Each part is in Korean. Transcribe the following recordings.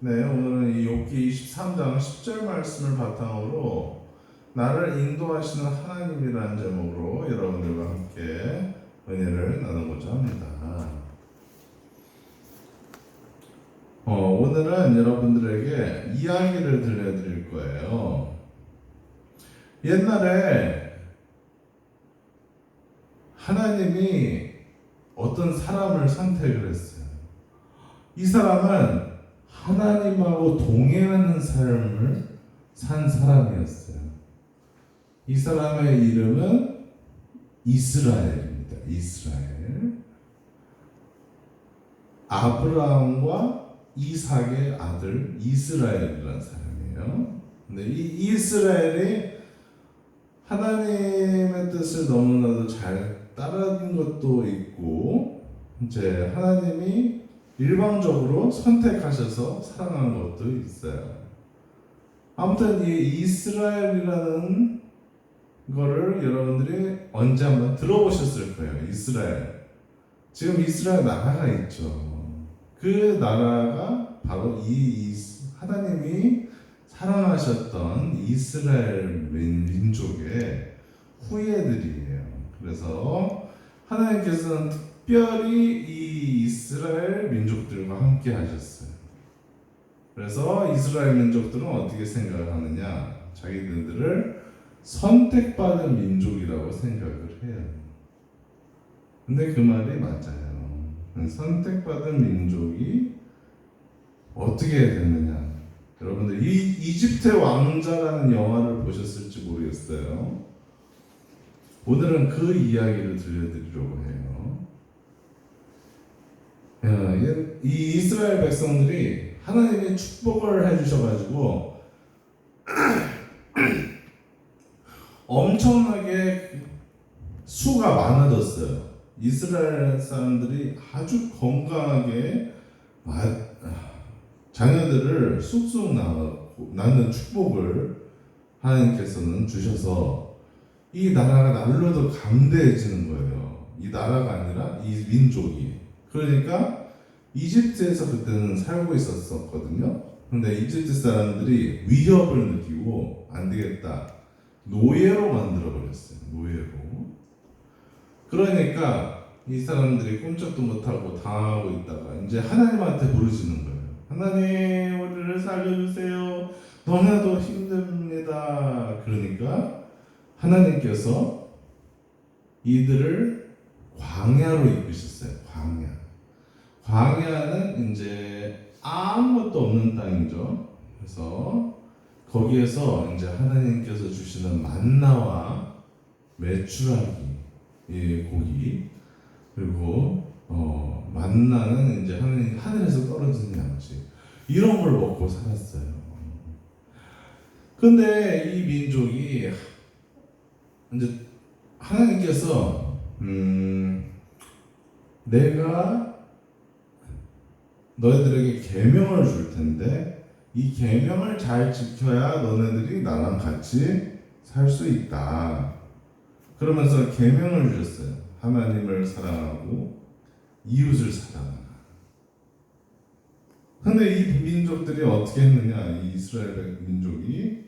네, 오늘은 이 욥기 23장 10절 말씀을 바탕으로 나를 인도하시는 하나님이라는 제목으로 여러분들과 함께 은혜를 나누고자 합니다. 어, 오늘은 여러분들에게 이야기를 들려드릴 거예요. 옛날에 하나님이 어떤 사람을 선택을 했어요. 이 사람은 하나님하고 동행하는 삶을 산 사람이었어요. 이 사람의 이름은 이스라엘입니다. 이스라엘. 아브라함과 이삭의 아들 이스라엘이라는 사람이에요. 근데 이 이스라엘이 하나님의 뜻을 너무나도 잘 따르는 것도 있고 이제 하나님이 일방적으로 선택하셔서 사랑한 것도 있어요. 아무튼 이 이스라엘이라는 거를 여러분들이 언제 한번 들어보셨을 거예요. 이스라엘. 지금 이스라엘 나라가 있죠. 그 나라가 바로 이 하나님이 사랑하셨던 이스라엘 민족의 후예들이에요. 그래서 하나님께서는 특별히 이 이스라엘 민족들과 함께 하셨어요. 그래서 이스라엘 민족들은 어떻게 생각을 하느냐? 자기들을 선택받은 민족이라고 생각을 해요. 근데 그 말이 맞아요. 선택받은 민족이 어떻게 됐느냐? 여러분들 이 이집트 왕자라는 영화를 보셨을지 모르겠어요. 오늘은 그 이야기를 들려드리려고 해요. 야, 이 이스라엘 백성들이 하나님의 축복을 해주셔가지고 엄청나게 수가 많아졌어요. 이스라엘 사람들이 아주 건강하게 자녀들을 쑥쑥 낳는 축복을 하나님께서는 주셔서 이 나라가 날로도 감대해지는 거예요. 이 나라가 아니라 이 민족이. 그러니까 이집트에서 그때는 살고 있었었거든요. 근데 이집트 사람들이 위협을 느끼고 안 되겠다. 노예로 만들어 버렸어요. 노예로. 그러니까 이 사람들이 꼼짝도 못하고 당하고 있다가 이제 하나님한테 부르짖는 거예요. 하나님 우리를 살려주세요. 너무나도 힘듭니다. 그러니까 하나님께서 이들을 광야로 이끄셨어요. 광야. 광야는 이제 아무것도 없는 땅이죠. 그래서 거기에서 이제 하나님께서 주시는 만나와 메추라기 이 고기 그리고 어, 만나는 이제 하나님 하늘에서 떨어지는 양식 이런 걸 먹고 살았어요. 근데 이 민족이 이제 하나님께서 음, 내가 너희들에게 계명을 줄 텐데 이 계명을 잘 지켜야 너네들이 나랑 같이 살 수 있다. 그러면서 계명을 주셨어요. 하나님을 사랑하고 이웃을 사랑하라. 근데 이 민족들이 어떻게 했느냐? 이 이스라엘 민족이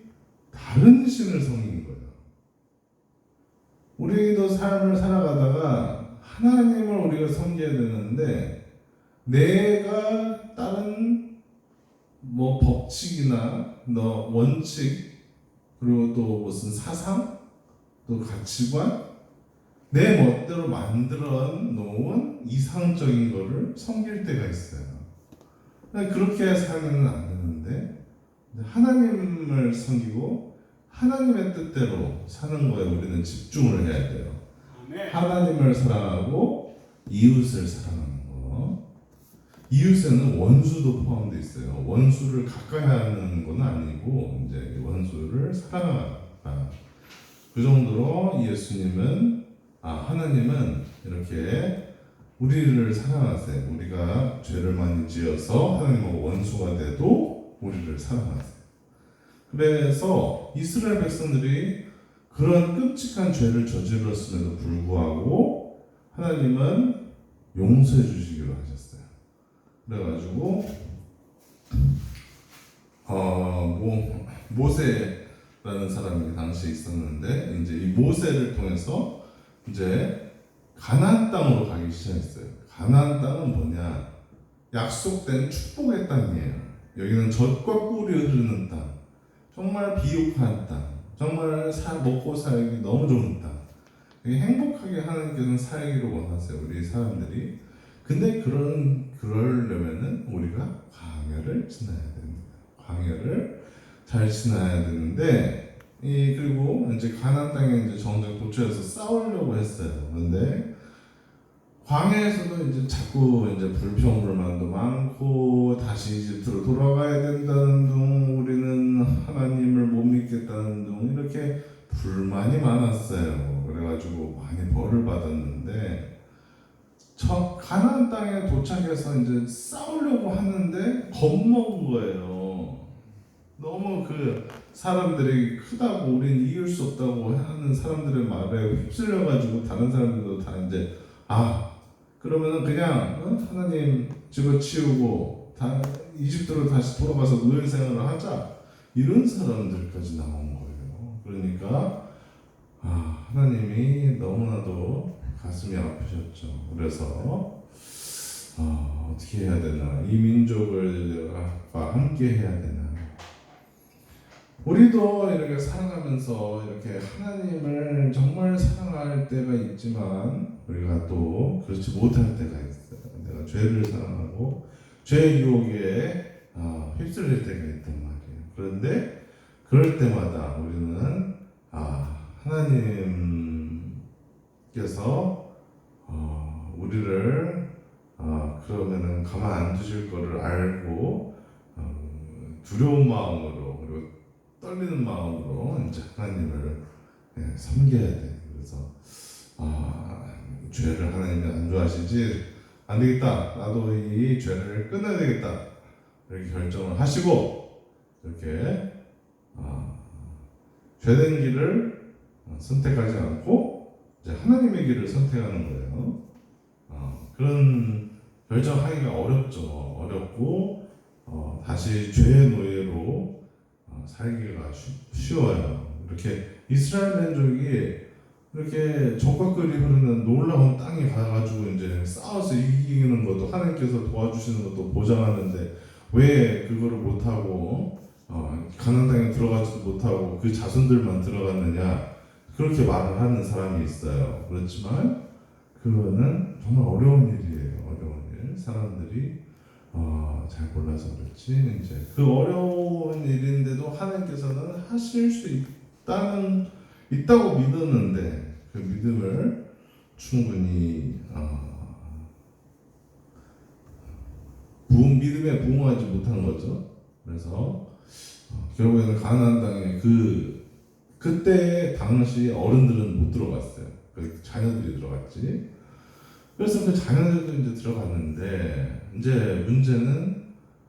다른 신을 섬긴 거예요. 우리도 삶을 살아가다가 하나님을 우리가 섬겨야 되는데 내가 다른 뭐 법칙이나 너 원칙 그리고 또 무슨 사상 또 가치관 내 멋대로 만들어 놓은 이상적인 거를 섬길 때가 있어요. 그렇게 살면 안 되는데 하나님을 섬기고 하나님의 뜻대로 사는 거에 우리는 집중을 해야 돼요. 하나님을 사랑하고 이웃을 사랑하는 거. 이웃에는 원수도 포함되어 있어요. 원수를 가까이 하는 건 아니고 이제 원수를 사랑하다. 그 정도로 예수님은 아 하나님은 이렇게 우리를 사랑하세요. 우리가 죄를 많이 지어서 하나님과 원수가 돼도 우리를 사랑하세요. 그래서 이스라엘 백성들이 그런 끔찍한 죄를 저질렀음에도 불구하고 하나님은 용서해 주시기로 하셨어요. 그래가지고 모 모세라는 사람이 당시에 있었는데 이제 이 모세를 통해서 이제 가나안 땅으로 가기 시작했어요. 가나안 땅은 뭐냐? 약속된 축복의 땅이에요. 여기는 젖과 꿀이 흐르는 땅. 정말 비옥한 땅. 정말 사, 먹고 살기 너무 좋은 땅. 행복하게 하나님께서는 살기를 원하세요. 우리 사람들이. 근데 그런 그러려면은 우리가 광야를 지나야 됩니다. 광야를 잘 지나야 되는데 이 그리고 이제 가나안 땅에 이제 정작 도처에서 싸우려고 했어요. 근데 광야에서도 이제 자꾸 이제 불평불만도 많고 다시 이집트로 돌아가야 된다는 둥 우리는 하나님을 못 믿겠다는 둥 이렇게 불만이 많았어요. 그래가지고 많이 벌을 받았는데 저 가나안 땅에 도착해서 이제 싸우려고 하는데 겁먹은 거예요. 너무 그 사람들이 크다고 우린 이길 수 없다고 하는 사람들의 말에 휩쓸려 가지고 다른 사람들도 다 이제 아 그러면은 그냥 어? 하나님 집어치우고 다 이집트로 다시 돌아가서 노예 생활을 하자 이런 사람들까지 나온 거예요. 그러니까 아 하나님이 너무나도 가슴이 아프셨죠. 그래서 아, 어떻게 해야 되나 이 민족을과 함께 해야 되나 우리도 이렇게 살아가면서 이렇게 하나님을 정말 사랑할 때가 있지만 우리가 또 그렇지 못할 때가 있어요. 내가 죄를 사랑하고 죄 유혹에 아, 휩쓸릴 때가 있단 말이에요. 그런데 그럴 때마다 우리는 아, 하나님 께서 어, 우리를 어, 그러면은 가만 안 두실 거를 알고 어, 두려운 마음으로 그리고 떨리는 마음으로 이제 하나님을 예, 섬겨야 돼. 그래서 아 죄를 하나님이 안 좋아하시지 안 되겠다. 나도 이 죄를 끊어야 되겠다. 이렇게 결정을 하시고 이렇게 아, 죄된 길을 선택하지 않고 하나님의 길을 선택하는 거예요. 어, 그런 결정하기가 어렵죠. 어렵고 어, 다시 죄의 노예로 어, 살기가 쉬, 쉬워요. 이렇게 이스라엘 민족이 이렇게 적과 끓이 흐르는 놀라운 땅에 가가지고 이제 싸워서 이기는 것도 하나님께서 도와주시는 것도 보장하는데 왜 그거를 못하고 어, 가난 땅에 들어가지도 못하고 그 자손들만 들어갔느냐 그렇게 말을 하는 사람이 있어요. 그렇지만 그거는 정말 어려운 일이에요. 어려운 일. 사람들이 어, 잘 몰라서 그렇지 이제 그 어려운 일인데도 하나님께서는 하실 수 있다는 있다고 믿었는데 그 믿음을 충분히 어, 부흥 믿음에 부응하지 못한 거죠. 그래서 어, 결국에는 가나안 땅에 그 그때 당시 어른들은 못 들어갔어요. 그 자녀들이 들어갔지. 그래서 그 자녀들도 이제 들어갔는데 이제 문제는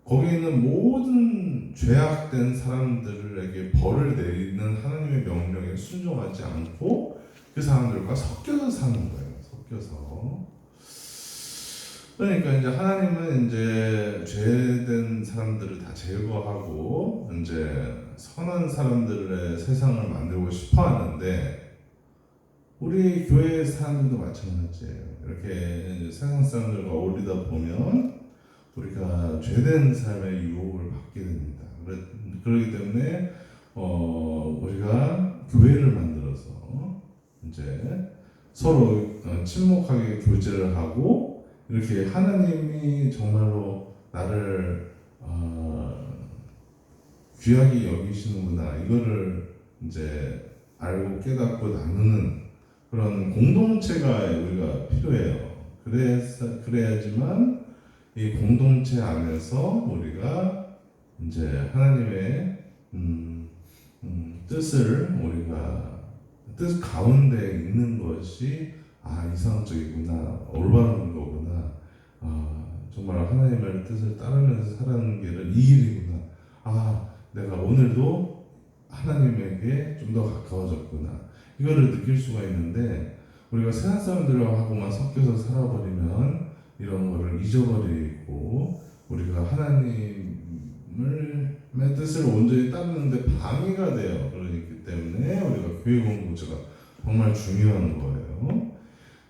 거기 있는 모든 죄악된 사람들에게 벌을 내리는 하나님의 명령에 순종하지 않고 그 사람들과 섞여서 사는 거예요. 섞여서. 그러니까 이제 하나님은 이제 죄된 사람들을 다 제거하고 이제 선한 사람들의 세상을 만들고 싶어 하는데 우리 교회 사람들도 마찬가지예요. 이렇게 세상 사람들과 어울리다 보면 우리가 죄된 삶의 유혹을 받게 됩니다. 그러, 그렇기 때문에 어, 우리가 교회를 만들어서 이제 서로 어, 침묵하게 교제를 하고 이렇게 하나님이 정말로 나를 어, 귀하게 여기시는구나. 이거를 이제 알고 깨닫고 나누는 그런 공동체가 우리가 필요해요. 그래서 그래야지만 이 공동체 안에서 우리가 이제 하나님의 음, 음, 뜻을 우리가 뜻 가운데 있는 것이 아 이상적이구나 올바른 거구나. 아 정말 하나님의 뜻을 따르면서 살아가는 길은 이 길이구나. 아 내가 오늘도 하나님에게 좀 더 가까워졌구나 이거를 느낄 수가 있는데 우리가 세상 사람들하고만 섞여서 살아버리면 이런 거를 잊어버리고 우리가 하나님 의 뜻을 온전히 따르는데 방해가 돼요. 그렇기 때문에 우리가 교회 공동체가 정말 중요한 거예요.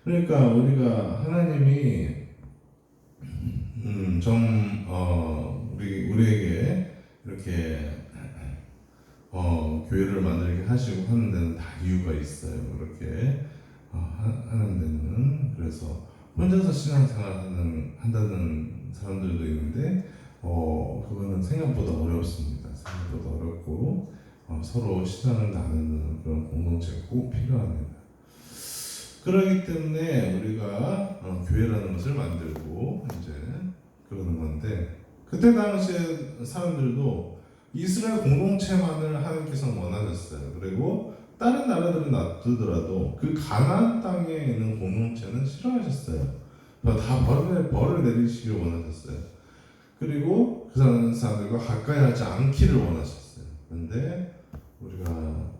그러니까 우리가 하나님이 음, 좀 어, 우리 우리에게 이렇게 어, 교회를 만들게 하시고 하는 데는 다 이유가 있어요. 그렇게 어, 하- 하는 데는 그래서 혼자서 신앙생활 하는 한다는 사람들도 있는데 어, 그거는 생각보다 어렵습니다. 생각보다 어렵고 어, 서로 신앙을 나누는 그런 공동체가 꼭 필요합니다. 그러기 때문에 우리가 어, 교회라는 것을 만들고 이제 그러는 건데 그때 당시에 사람들도 이스라엘 공동체만을 하나님께서 원하셨어요. 그리고 다른 나라들은 놔두더라도 그 가나안 땅에 있는 공동체는 싫어하셨어요. 다 벌을 벌을 내리시길 원하셨어요. 그리고 그 사람- 사람들과 가까이 하지 않기를 원하셨어요. 근데 우리가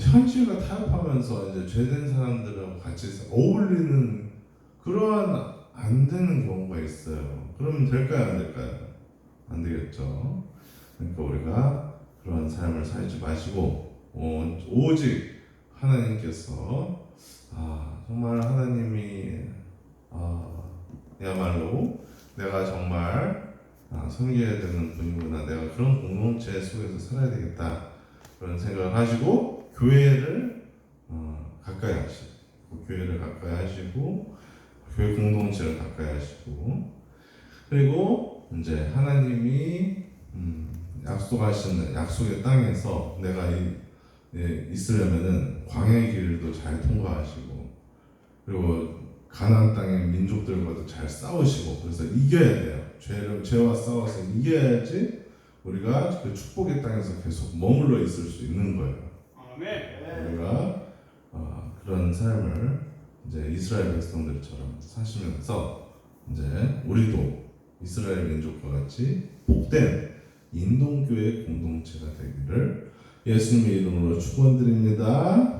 현실과 타협하면서 이제 죄된 사람들하고 같이 어울리는 그러한 안 되는 경우가 있어요. 그러면 될까요, 안 될까요? 안 되겠죠. 그러니까 우리가 그러한 삶을 살지 마시고 어, 오직 하나님께서 아, 정말 하나님이 아, 야말로 내가 정말 아, 섬겨야 되는 분이구나. 내가 그런 공동체 속에서 살아야 되겠다. 그런 생각을 하시고 교회를 어, 가까이 하시고 교회를 가까이 하시고 교회 공동체를 가까이 하시고 그리고 이제 하나님이 음, 약속하시는 약속의 땅에서 내가 이, 예, 있으려면은 광야의 길도 잘 통과하시고 그리고 가나안 땅의 민족들과도 잘 싸우시고 그래서 이겨야 돼요. 죄를 죄와 싸워서 이겨야지 우리가 그 축복의 땅에서 계속 머물러 있을 수 있는 거예요. 아멘. 우리가 어, 그런 삶을 이제 이스라엘 백성들처럼 사시면서 이제 우리도 이스라엘 민족과 같이 복된 인동교회 공동체가 되기를 예수님의 이름으로 축원드립니다.